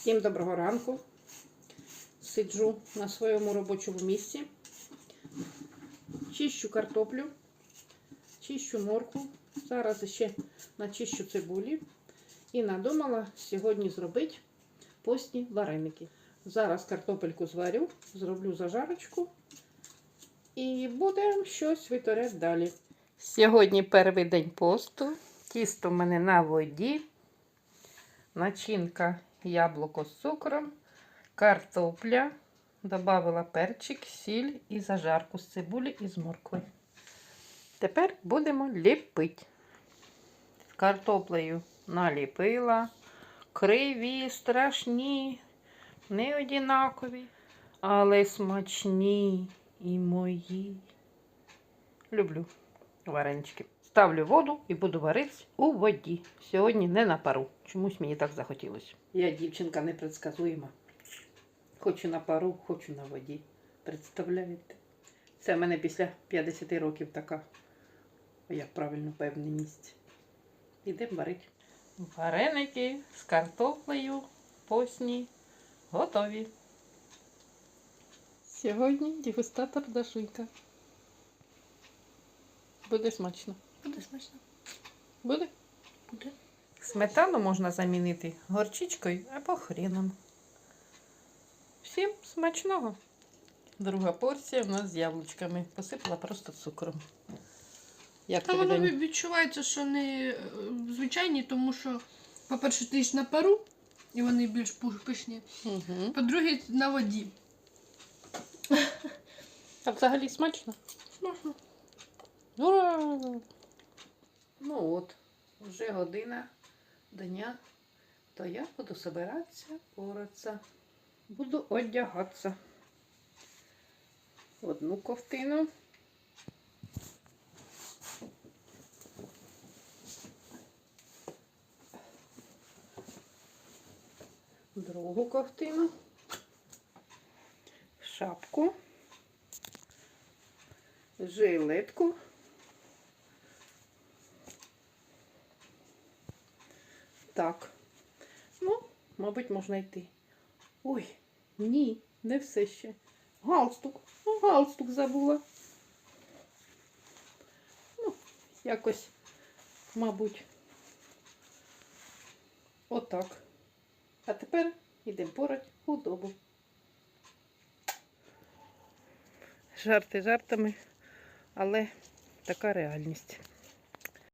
Всім доброго ранку. Сиджу на своєму робочому місці. Чищу картоплю, чищу морку. Зараз ще начищу цибулі. І надумала сьогодні зробити постні вареники. Зараз картопельку зварю, зроблю зажарочку і будемо щось витворяти далі. Сьогодні перший день посту. Тісто в мене на воді. Начинка яблуко з цукром, картопля. Добавила перчик, сіль і зажарку з цибулі і з моркви. Тепер будемо ліпити. Картоплею наліпила. Криві, страшні, не одинакові, але смачні і мої. Люблю варенички. Ставлю воду і буду варитися у воді. Сьогодні не на пару. Чомусь мені так захотілося. Я дівчинка непредсказуєма. Хочу на пару, хочу на воді. Представляєте? Це в мене після 50 років така, як правильно, певність. Ідемо варити. Вареники з картоплею постні готові. Сьогодні дегустатор Дашуйка. Буде смачно. Буде смачно. Буде? Буде. Сметану можна замінити горчичкою або хреном. Всім смачного. Друга порція у нас з яблучками. Посипала просто цукром. Як Та воно Дань? відчувається, що не е, звичайні, тому що, по-перше, ти їш на пару, і вони більш пишні. Угу. По-друге, на воді. А взагалі смачно. Смачно. Ура! Ну от, вже година дня, то я буду собиратися, поратися. Буду одягатися. Одну ковтину. Другу ковтину. Шапку. Жилетку. Так. Ну, мабуть, можна йти. Ой, ні, не все ще. Галстук. Ну, галстук забула. Ну, якось, мабуть. Отак. А тепер йдемо порать худобу. Жарти жартами, але така реальність.